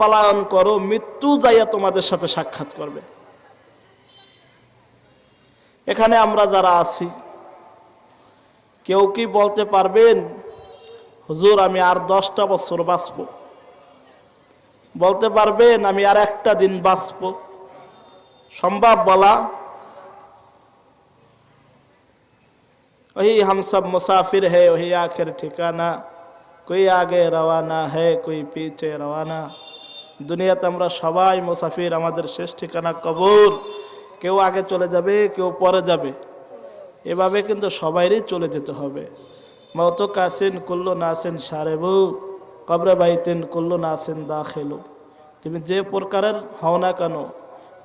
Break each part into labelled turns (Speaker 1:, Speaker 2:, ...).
Speaker 1: পলায়ন করো মৃত্যু যাইয়া তোমাদের সাথে সাক্ষাৎ করবে এখানে আমরা যারা আছি কেউ কি বলতে পারবেন হুজুর আমি আর দশটা বছর বাঁচব বলতে পারবেন আমি আর একটা দিন বাঁচব সম্ভব বলা वही हम सब मुसाफिर है वही आखिर ठिकाना कोई आगे रवाना है कोई पीछे रवाना দুনিয়াতে আমরা সবাই মুসাফির, আমাদের শেষ ঠিকানা কবর কেউ আগে চলে যাবে, কেউ পরে যাবে। এভাবে কিন্তু সবাইরই চলে যেতে হবে। মত কাসিন কুল্লু নাসিন সারেবু কবরে বাইতেন কুল্লু নাসিন দা খেলো তুমি যে প্রকারের হও না কেন,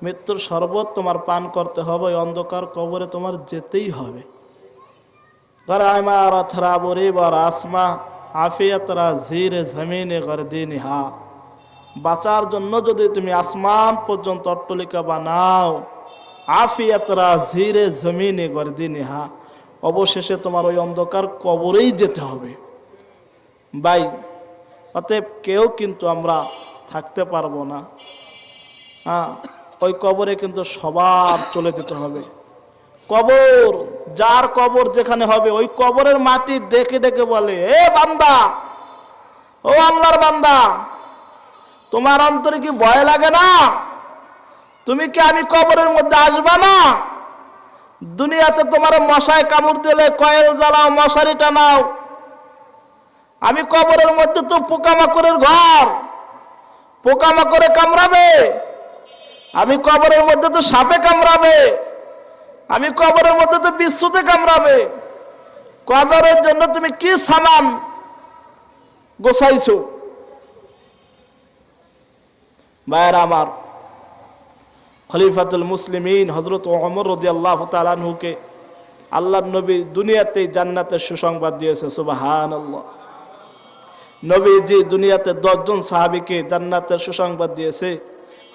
Speaker 1: মৃত্যুর শরবত তোমার পান করতে হবে অন্ধকার কবরে তোমার যেতেই হবে। গরাইমা রথরা বরিবর আসমা, আফিয়তরা জিরে জমিনে গরদিন হা বাঁচার জন্য যদি তুমি আসমান পর্যন্ত অট্টলিকা বানাও আফিয়াতরা জিরে জমিনে গরদিন হা অবশেষে তোমার ওই অন্ধকার কবরেই যেতে হবে। বাই অতএব কেউ কিন্তু আমরা থাকতে পারব না। হ্যাঁ ওই কবরে কিন্তু সবার চলে যেতে হবে। কবর, যার কবর যেখানে হবে, ওই কবরের মাটি ডেকে ডেকে বলে, এ বান্দা, ও আল্লাহর বান্দা তোমার অন্তরে কি ভয় লাগে না? তুমি কি আমি কবরের মধ্যে আসবা না? দুনিয়াতে তোমার মশায় কামড় দিলে, কয়েল জ্বালাও, মশারি টানাও। আমি কবরের মধ্যে তো পোকামাকড়ের ঘর। পোকামাকড়ে কামড়াবে। আমি কবরের মধ্যে তো সাপে কামড়াবে। আমি কবরের মধ্যে তো বিশ্বতে কামড়াবে। কবরের জন্য তুমি কি সামান গোছাইছো? ভাইয়ের আমার, খলিফাতুল মুসলিমিন হজরত ওমর রদি আল্লাহ তালানহুকে আল্লাহ নবী দুনিয়াতেই জান্নাতের সুসংবাদ দিয়েছে সুবাহান আল্লাহ নবীজি দুনিয়াতে দশজন সাহাবিকে জান্নাতের সুসংবাদ দিয়েছে।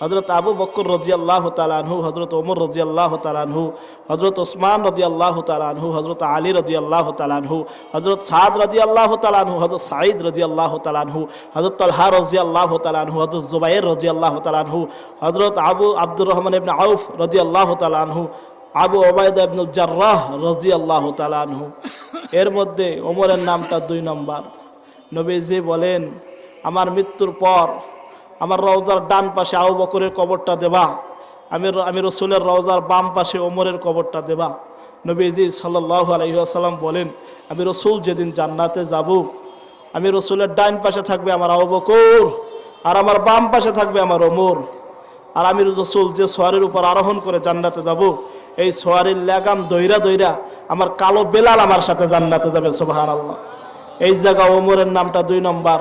Speaker 1: হজরত আবু বকর রাজি আল্লাহ তালানহু হজরত ওমর রাজি আল্লাহ তালানহু হজরত ওসমান আল্লাহ তালানহু হজরত আলী রদি আল্লাহ তালানহু হজরত সাদ রদি আল্লাহ তালানহু হজরত সাঈদ রদি আল্লাহ তালানহু হজরত তলহা রজি আল্লাহ তালানহু হজরত জুবাইর রজি আল্লাহ তালানহু হজরত আবু আব্দুর রহমান ইবনে আউফ আল্লাহ তালানহু আবু ওবায়দ ইবনুল জার্রাহ রজি আল্লাহ তালানহু এর মধ্যে ওমরের নামটা দুই নম্বর নবীজি বলেন আমার মৃত্যুর পর আমার রওজার ডান পাশে আবু বকরের কবরটা দেবা, আমি আমি রসুলের রওজার বাম পাশে ওমরের কবরটা দেবা। নবীজি সাল্লাহ আলহিহাসাল্লাম বলেন, আমি রসুল যেদিন জান্নাতে যাব, আমি রসুলের ডান পাশে থাকবে আমার আবু বকর, আর আমার বাম পাশে থাকবে আমার ওমর। আর আমি রসুল যে সোয়ারের উপর আরোহণ করে জান্নাতে যাব, এই সোয়ারের লেগাম দইরা দইরা আমার কালো বেলাল আমার সাথে জান্নাতে যাবে সোহান আল্লাহ এই জায়গা ওমরের নামটা দুই নম্বর।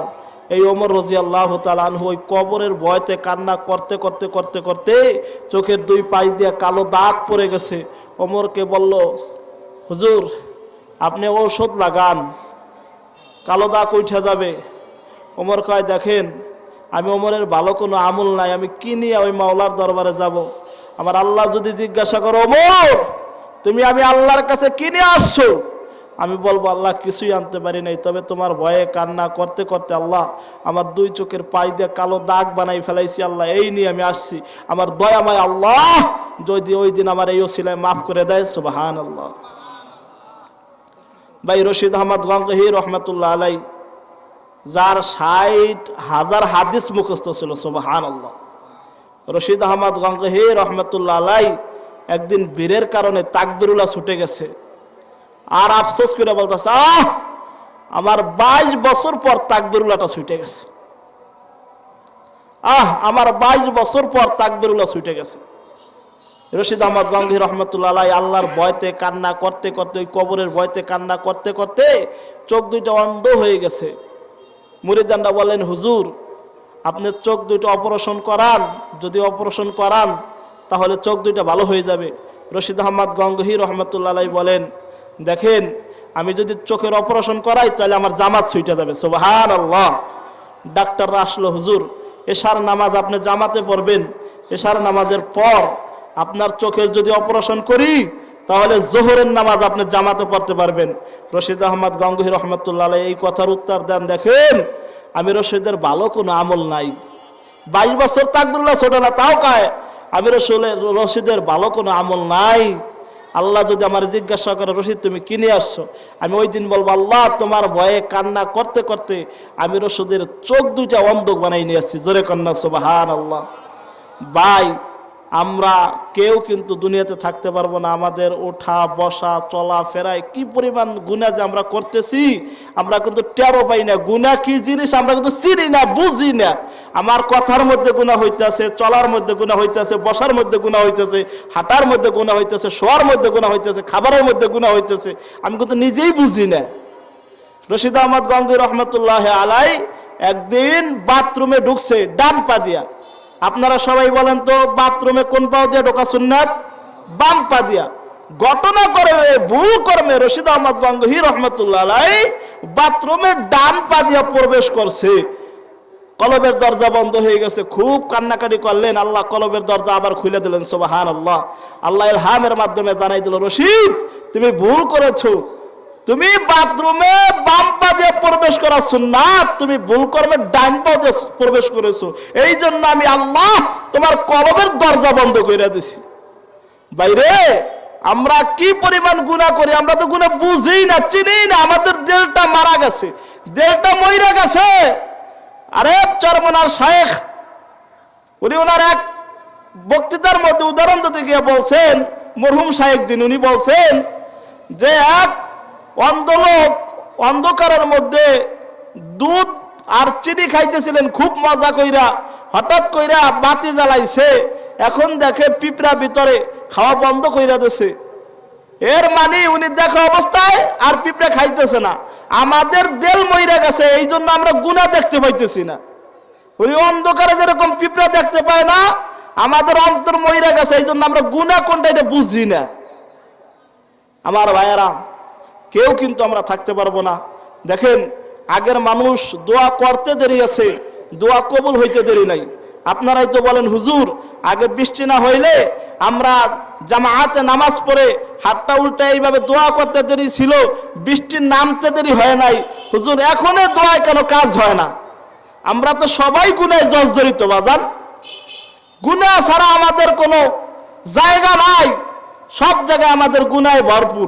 Speaker 1: এই ওমর রাজি আল্লাহ তালানহু ওই কবরের ভয়তে কান্না করতে করতে করতে করতে চোখের দুই পাশ দিয়ে কালো দাগ পড়ে গেছে। ওমরকে বলল, হুজুর, আপনি ঔষধ লাগান, কালো দাগ উঠে যাবে। ওমর কয়, দেখেন, আমি ওমরের ভালো কোনো আমল নাই, আমি কি নিয়ে ওই মাওলার দরবারে যাব। আমার আল্লাহ যদি জিজ্ঞাসা করো, ওমর, তুমি আমি আল্লাহর কাছে কিনে আসছো? আমি বলব, আল্লাহ কিছুই আনতে পারি নাই। তবে তোমার ভয়ে কান্না করতে করতে আল্লাহ আমার দুই চোখের পাই দিয়ে কালো দাগ বানাই ফেলাইছি, আল্লাহ, এই নিয়ে আমি আসছি। আমার দয়াময় আল্লাহ যদি ওই দিন আমার এই ওসিলায় মাফ করে দেয় সুবাহান আল্লাহ ভাই রশিদ আহমদ গঙ্গহি রহমতুল্লাহ আলাই, যার ষাট হাজার হাদিস মুখস্থ ছিল সুবাহান আল্লাহ রশিদ আহমদ গঙ্গহি রহমতুল্লাহ আলাই একদিন বীরের কারণে তাকবিরুল্লাহ ছুটে গেছে। আর আফসোস করে বলতেছে, আহ, আমার বাইশ বছর পর তাকবিরুল্লাহটা ছুটে গেছে। আহ, আমার বাইশ বছর পর তাকবিরুল্লাহ ছুটে গেছে। রশিদ আহমদ গঙ্গি রহমতুল্লাহ আল্লাহর ভয়তে কান্না করতে করতে, ওই কবরের ভয়তে কান্না করতে করতে চোখ দুইটা অন্ধ হয়ে গেছে। মুরিদানরা বলেন হুজুর, আপনি চোখ দুইটা অপারেশন করান, যদি অপারেশন করান, তাহলে চোখ দুইটা ভালো হয়ে যাবে। রশিদ আহমদ গঙ্গহি রহমতুল্লাহ বলেন দেখেন, আমি যদি চোখের অপারেশন করাই, তাহলে আমার জামাত ছুটে যাবে। সোবাহান আল্লাহ ডাক্তাররা আসলো, হুজুর, এশার নামাজ আপনি জামাতে পড়বেন, এশার নামাজের পর আপনার চোখের যদি অপারেশন করি, তাহলে জোহরের নামাজ আপনি জামাতে পড়তে পারবেন। রশিদ আহমদ গঙ্গহি রহমতুল্লাহ এই কথার উত্তর দেন, দেখেন, আমি রশিদের ভালো কোনো আমল নাই। বাইশ বছর তাকবুল্লাহ ছোট না, তাও কায়, আমি রসুলের, রশিদের ভালো কোনো আমল নাই। আল্লাহ যদি আমার জিজ্ঞাসা করে, রশিদ, তুমি কিনে আসছো? আমি ওই দিন বলব, আল্লাহ, তোমার ভয়ে কান্না করতে করতে আমি রশিদের চোখ দুইটা অন্ধক বানাই নিয়ে আসছি। জোরে কন্যা সোবাহান আল্লাহ ভাই আমরা কেউ কিন্তু দুনিয়াতে থাকতে পারব না। আমাদের ওঠা, বসা, চলা ফেরায় কি পরিমাণ গুণা যে আমরা করতেছি? আমরা কিন্তু টেরো পাই না। গুণা কি জিনিস আমরা কিন্তু চিনি না, বুঝি না। আমার কথার মধ্যে গুণা হইতেছে, চলার মধ্যে গুণা হইতেছে, বসার মধ্যে গুণা হইতেছে, হাঁটার মধ্যে গুণা হইতেছে, শোয়ার মধ্যে গুণা হইতেছে, খাবারের মধ্যে গুণা হইতেছে, আমি কিন্তু নিজেই বুঝি না। রশিদ আহমদ গঙ্গি রহমতুল্লাহ আলাই একদিন বাথরুমে ঢুকছে, ডান পা দিয়া। আপনারা সবাই বলেন তো, বাথরুমে কোন পাও দিয়ে ঢোকা সুন্নাত? বাম পা দিয়া। ঘটনা করে ভুল কর্মে রশিদ আহমদ গঙ্গহি রহমতুল্লাহ আলাই বাথরুমে ডান পা দিয়া প্রবেশ করছে। কলবের দরজা বন্ধ হয়ে গেছে। খুব কান্নাকাটি করলেন। আল্লাহ কলবের দরজা আবার খুলে দিলেন সোবাহান আল্লাহ আল্লাহ হামের মাধ্যমে জানাই দিল, রশিদ, তুমি ভুল করেছ। তুমি বাথরুমে বাম পা দিয়ে প্রবেশ করা সুন্নাত, তুমি ভুল কর্মে ডান পা দিয়ে প্রবেশ করেছ। এই জন্য আমি আল্লাহ তোমার কলবের দরজা বন্ধ করে দিছি। বাইরে, আমরা কি পরিমাণ গুণা করি আমরা তো গুণা বুঝি না চিনি না, আমাদের দেলটা মারা গেছে। দেলটা মইরা গেছে। আরে চরমনার শায়েখ, উনি ওনার এক বক্তৃতার মধ্যে উদাহরণ দিতে গিয়ে বলছেন, মরহুম শায়েখ দিন উনি বলছেন যে এক অন্ধলোক, অন্ধকারের মধ্যে দুধ আর চিনি খাইতেছিলেন, খুব মজা কইরা। হঠাৎ কইরা বাতি জ্বালাইছে। এখন দেখে পিঁপড়া ভিতরে খাওয়া বন্ধ কইরা দিছে। এর মানে উনি দেখা অবস্থায় আর পিঁপড়া খাইতেছে না। আমাদের দেল মইরা গেছে এই জন্য আমরা গুণা দেখতে পাইতেছি না। উনি অন্ধকারে যেরকম পিঁপড়া দেখতে পায় না, আমাদের অন্তর মইরা গেছে এই জন্য আমরা গুণা কোনটা এটা বুঝি না। আমার ভাইয়েরা কেউ কিন্তু আমরা থাকতে পারব না। দেখেন, আগের মানুষ দোয়া করতে দেরি আছে, দোয়া কবুল হইতে দেরি নাই। আপনারাই তো বলেন, হুজুর, আগে বৃষ্টি না হইলে আমরা জামায়াতে নামাজ পড়ে হাতটা উল্টে এইভাবে দোয়া করতে দেরি ছিল, বৃষ্টির নামতে দেরি হয় নাই। হুজুর এখনও দোয়ায় কেন কাজ হয় না। আমরা তো সবাই গুনায় জর্জরিত, বাজান। গুনাহ ছাড়া আমাদের কোনো জায়গা নাই। সব জায়গায় আমাদের গুনায় ভরপুর।